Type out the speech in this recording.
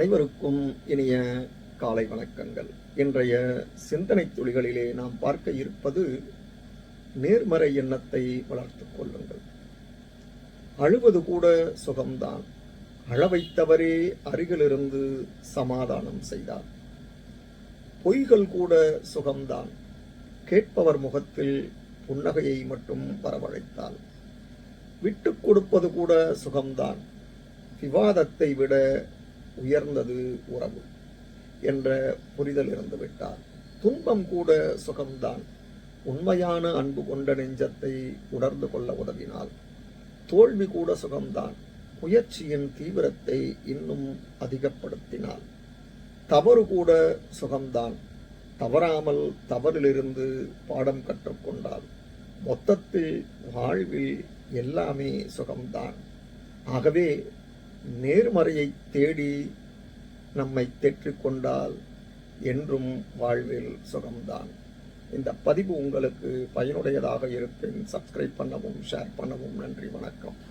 அனைவருக்கும் இனிய காலை வணக்கங்கள். இன்றைய சிந்தனை துளிகளிலே நாம் பார்க்க இருப்பது நேர்மறை எண்ணத்தை வளர்த்து கொள்ளுங்கள். அழுவது கூட சுகம்தான். அழவைத்தவரே அருகிலிருந்து சமாதானம் செய்தார். பொய்கள் கூட சுகம்தான். கேட்பவர் முகத்தில் புன்னகையை மட்டும் வரவழைத்தால். விட்டுக் கொடுப்பது கூட சுகம்தான். விவாதத்தை விட உயர்ந்தது உறவு என்ற புரிதல் இருந்துவிட்டால் துன்பம் கூட சுகம்தான். உண்மையான அன்பு கொண்ட நெஞ்சத்தை உணர்ந்து கொள்ள உதவினால். தோல்வி கூட சுகம்தான். முயற்சியின் தீவிரத்தை இன்னும் அதிகப்படுத்தினால். தவறு கூட சுகம்தான். தவறாமல் தவறிலிருந்து பாடம் கற்றுக்கொண்டால். மொத்தத்தில் வாழ்வில் எல்லாமே சுகம்தான். ஆகவே நேர்மறையை தேடி நம்மை தேற்றிக்கொண்டால் என்றும் வாழ்வில் சுகம்தான். இந்த பதிவு உங்களுக்கு பயனுடையதாக இருப்பின். சப்ஸ்கிரைப் பண்ணவும் ஷேர் பண்ணவும் நன்றி வணக்கம்.